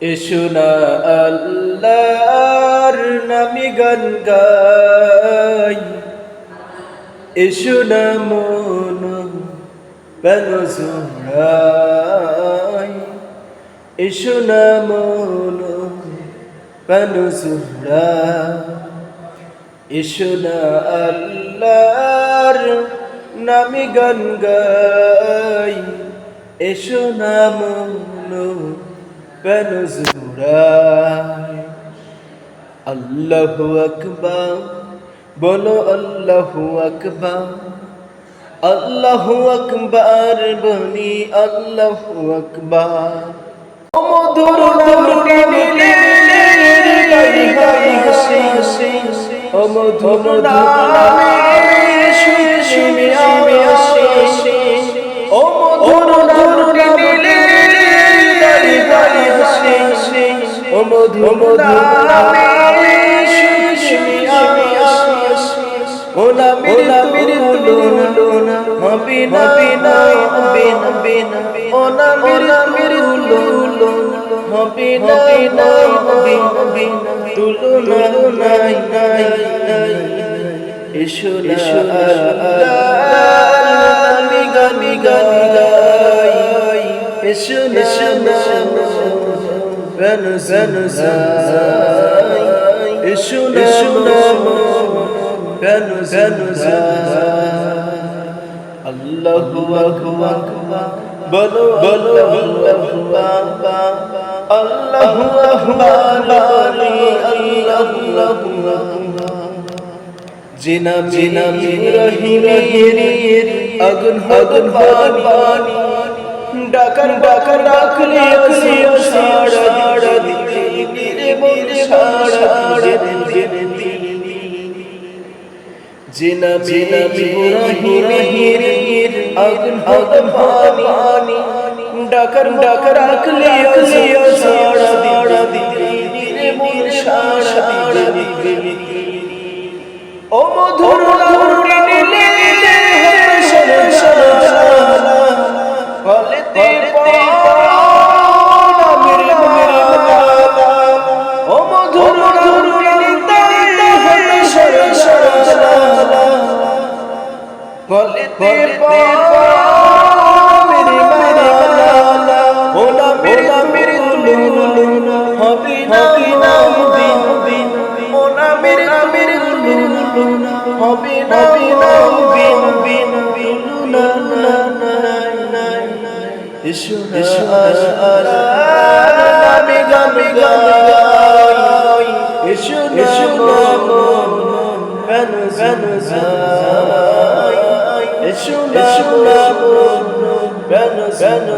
এসো না আল্লাহর নামি গান গাই। এসো না মন জোড়াই। এসো না মন জোড়াই। এসো না আল্লাহর নামি গান গাই। এসো না মন জোড়াই আল্লাহু আকবার বলো আল্লাহু আকবার আল্লাহু আকবার বলি আল্লাহু আকবার ও মধুর ও মধুর এসো এসো আমি গানি গানি গাই বলো বলো আল্লাহু আল্লাহু জিনা জিনা রহিমের আগুন আগুন পানি ডাকার ডাকার ডাকলে আসি সাড়া দিতে মন সাড়া আগুন আগুন পানি ডাকার ডাকার ডাকলে আসি সাড়া দিতে দিতে মন সাড়া দিতে ও মধুর পানা মেরে মেরে ও না মেরে মেরে তুলুন হবে না হবে হবে ও না মেরে মেরে তুলুন হবে না হবে হবে না না না এসো এসো আমি গামি গাই এসো এসো বেনু বেনু